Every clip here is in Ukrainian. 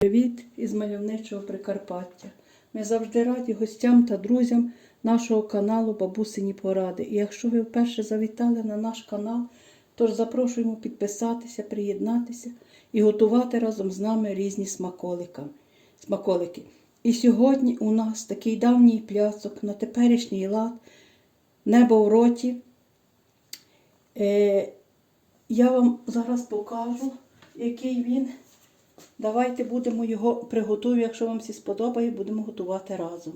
Привіт із мальовничого Прикарпаття. Ми завжди раді гостям та друзям нашого каналу Бабусині Поради. І якщо ви вперше завітали на наш канал, тож запрошуємо підписатися, приєднатися і готувати разом з нами різні смаколики. І сьогодні у нас такий давній пляцок на теперішній лад, небо в роті. Е, я вам зараз покажу, який він. Давайте будемо його приготувати, якщо вам всі сподобає, будемо готувати разом.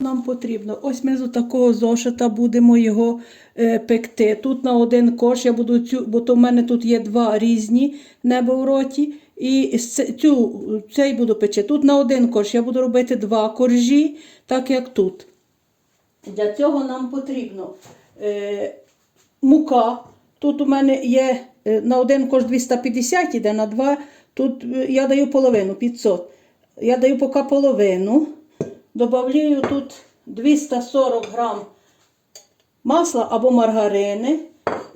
Нам потрібно. Ось ми з такого зошита будемо його е, пекти. Тут на один корж я буду цю, бо то в мене тут є два різні небо в роті. І цю, цей буду печи. Тут на один корж я буду робити два коржі, так як тут. Для цього нам потрібно е, мука. Тут у мене є е, на один кош 250 іде, на два. Тут е, я даю половину 500. Я даю поки половину. Добавляю тут 240 грам масла або маргарини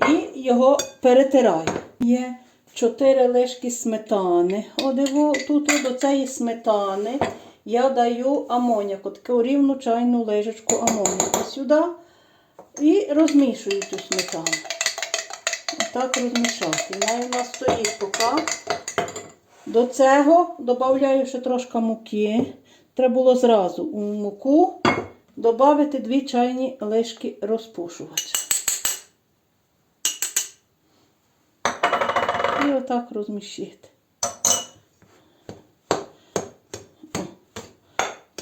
і його перетираю. Є 4 лишки сметани. Одиво, тут до цієї сметани я даю амоняку, таку рівну чайну лижечку амоняку сюди і розмішую цю сметану. Отак розмішати. Вона у нас стоїть поки. До цього додаю ще трошки муки. Треба було зразу у муку додати 2 чайні лишки розпушувача. І отак розмішити.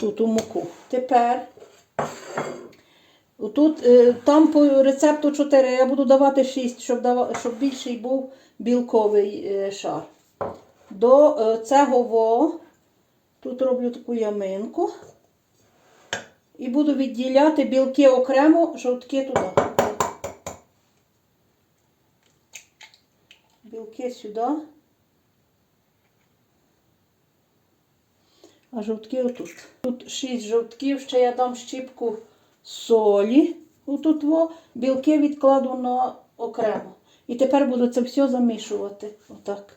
У муку. Тепер Тут, е, там по рецепту 4, я буду давати 6, щоб, дава, щоб більший був білковий е, шар. До е, цього тут роблю таку яминку. І буду відділяти білки окремо, жовтки туди. Білки сюди. А жовтки отут. Тут 6 жовтків, ще я дам щіпку солі. Отут во, білки відкладу на окремо. І тепер буду це все замішувати. Отак.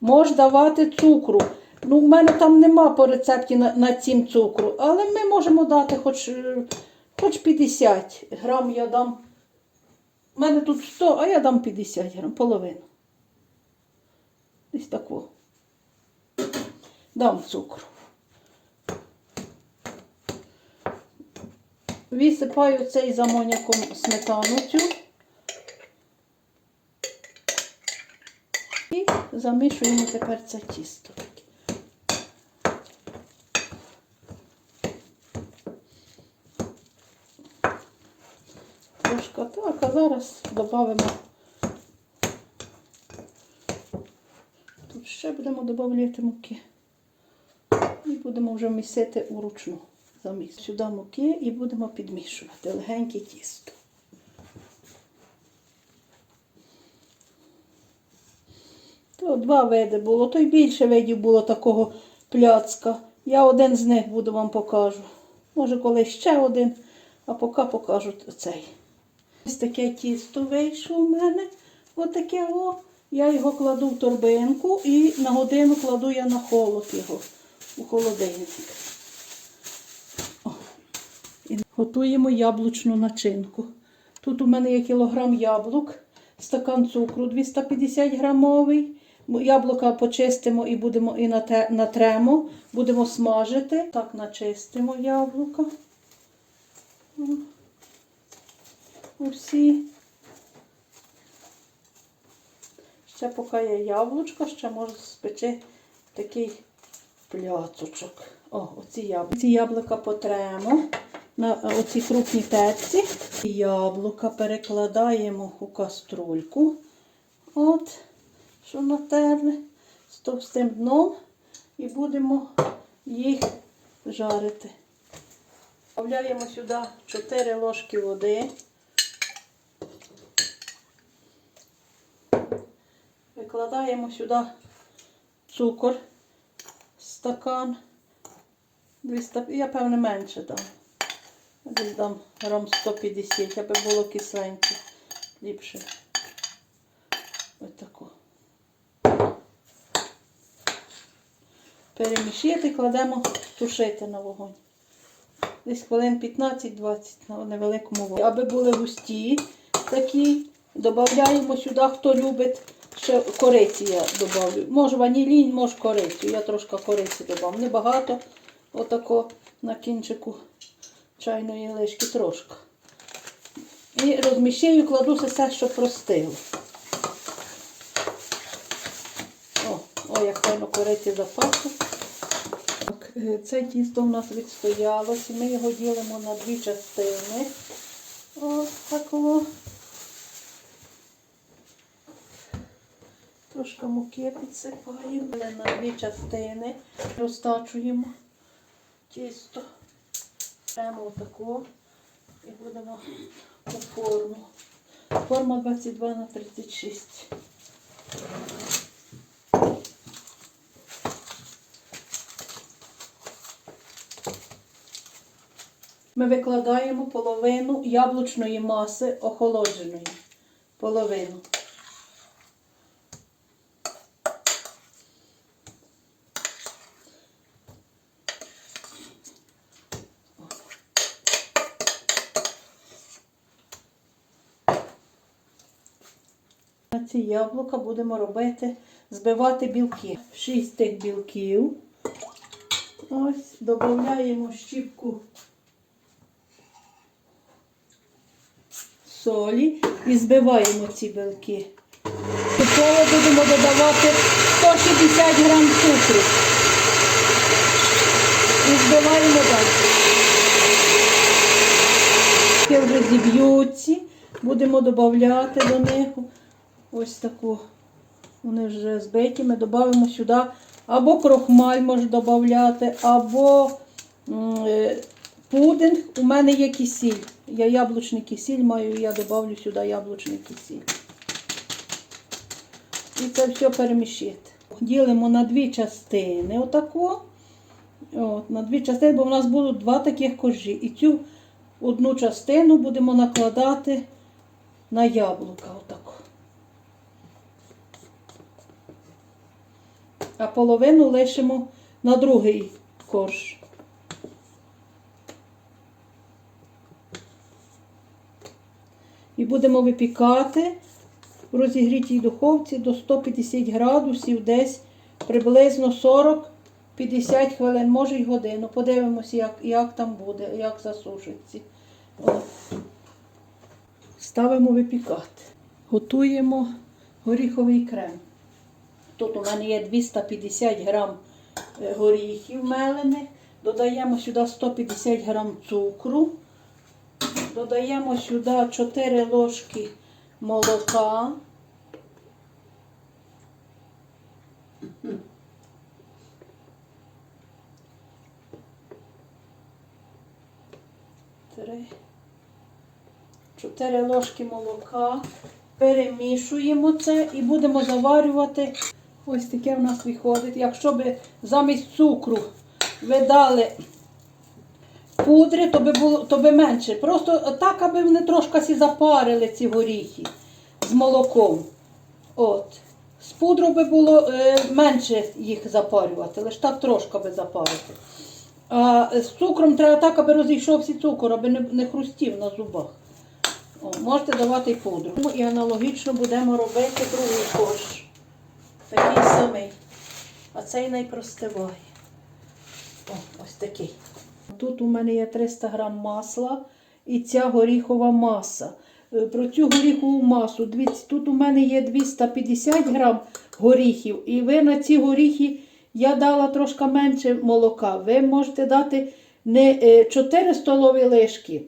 Можеш давати цукру. Ну, в мене там нема по рецепті на, на цім цукру, але ми можемо дати хоч, е, хоч 50 грам я дам. У мене тут 100, а я дам 50 грам, половину. Десь таку. Дам цукру. Висипаю цей з амоняком сметану. І замішуємо тепер це тісто. Трошки так, а зараз додамо. Тут ще будемо додавати муки. Будемо вже місити уручну заміс. Сюди муки і будемо підмішувати легеньке тісто. То два види було, то й більше видів було такого пляцка. Я один з них буду вам покажу. Може, колись ще один, а поки покажу цей. Ось таке тісто вийшло у мене. Отаке о. Я його кладу в торбинку і на годину кладу я на холод його у холодильник. Готуємо яблучну начинку. Тут у мене є кілограм яблук, стакан цукру 250 грамовий. Яблука почистимо і будемо і натремо, будемо смажити. Так, начистимо яблука. Усі. Ще поки є яблучко, ще можу спечи такий пляцочок. О, оці яблука. Ці яблука потремо на оці крупні терці. Яблука перекладаємо у каструльку. От, що натерли з товстим дном. І будемо їх жарити. Вставляємо сюди 4 ложки води. Викладаємо сюди цукор, стакан. 200, я певне менше дам. Десь дам грам 150, аби було кисленьке. Ліпше. Ось тако. Перемішити, кладемо тушити на вогонь. Десь хвилин 15-20 на невеликому вогні. Аби були густі такі, додаємо сюди, хто любить, ще кориці я додавлю. Може ванілін, може корицю. Я трошки кориці додам. Небагато, отако на кінчику чайної лишки трошки. І розміщаю, кладу все, щоб простило. О, о, як файно кориці запахло. Е, Це тісто у нас відстоялося, ми його ділимо на дві частини. Ось такого. Трошки муки підсипаємо. На дві частини розтачуємо тісто. Беремо отаку і будемо по форму. Форма 22 на 36. Ми викладаємо половину яблучної маси охолодженої. Половину. На ці яблука будемо робити, збивати білки. Шість тих білків. Ось, додаємо щіпку солі і збиваємо ці білки. Поступово будемо додавати 160 грам цукру. І збиваємо далі. Вже зіб'ються, будемо додавати до них ось таку. Вони вже збиті, ми додамо сюди або крохмаль може додати, або е, пудинг. У мене є кисіль. Я яблучний кисіль маю, я додавлю сюди яблучний кисіль. І це все перемішити. Ділимо на дві частини. Отако. От, на дві частини, бо в нас будуть два таких коржі. І цю одну частину будемо накладати на яблука. Отако. А половину лишимо на другий корж. І будемо випікати в розігрітій духовці до 150 градусів, десь приблизно 40-50 хвилин, може й годину. Подивимося, як, як там буде, як засушиться. Ставимо випікати. Готуємо горіховий крем. Тут у мене є 250 грам е, горіхів мелених. Додаємо сюди 150 грам цукру. Додаємо сюди 4 ложки молока. Три. 4 ложки молока. Перемішуємо це і будемо заварювати. Ось таке в нас виходить. Якщо б замість цукру ви дали пудри, то би було то би менше. Просто так, аби вони трошки запарили ці горіхи з молоком. От. З пудру би було е, менше їх запарювати, лише так трошки би запарити. А з цукром треба так, аби розійшовся цукор, аби не, не хрустів на зубах. О, можете давати і пудру. І аналогічно будемо робити другий корж. Такий самий. А цей найпростиває. О, ось такий. Тут у мене є 300 грам масла і ця горіхова маса. Е, Про цю горіхову масу, тут у мене є 250 грам горіхів, і ви на ці горіхи я дала трошки менше молока. Ви можете дати не е, 4 столові лишки,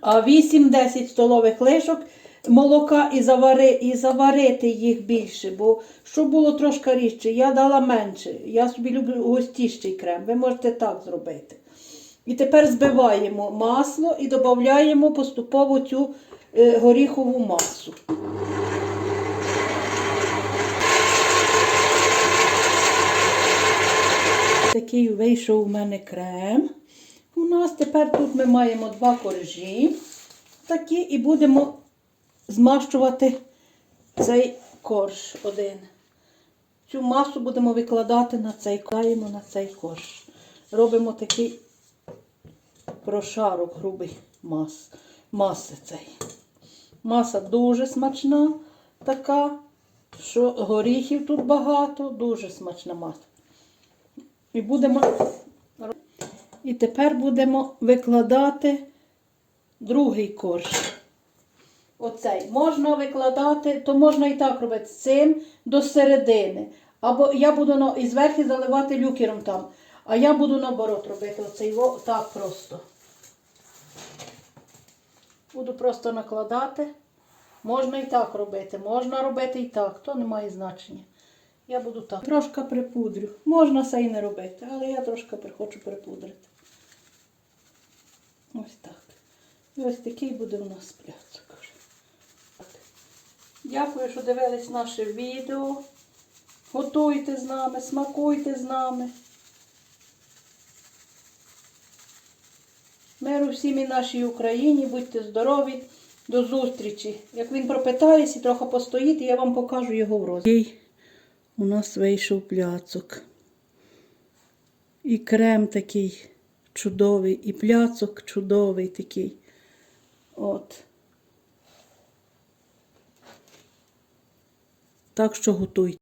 а 8-10 столових лишок молока і, завари, і заварити їх більше, бо щоб було трошки рідше, я дала менше. Я собі люблю густіший крем. Ви можете так зробити. І тепер збиваємо масло і додаємо поступово цю е, горіхову масу. Такий вийшов у мене крем. У нас тепер тут ми маємо два коржі такі і будемо змащувати цей корж один. Цю масу будемо викладати на цей, кладаємо на цей корж. Робимо такий прошарок грубий мас, маси цей. Маса дуже смачна така, що горіхів тут багато, дуже смачна маса. І будемо. І тепер будемо викладати другий корж. Оцей. Можна викладати, то можна і так робити з цим до середини. Або я буду на, і зверху заливати люкером там. А я буду наоборот робити оцей так просто. Буду просто накладати. Можна і так робити, можна робити і так, то не має значення. Я буду так. Трошки припудрю. Можна це і не робити, але я трошки хочу припудрити. Ось так. І ось такий буде у нас пляцок. Дякую, що дивились наше відео. Готуйте з нами, смакуйте з нами. Миру всім і нашій Україні, будьте здорові, до зустрічі. Як він пропитається, трохи постоїть, я вам покажу його в розі. У нас вийшов пляцок. І крем такий чудовий, і пляцок чудовий такий. От. Так що готуйте.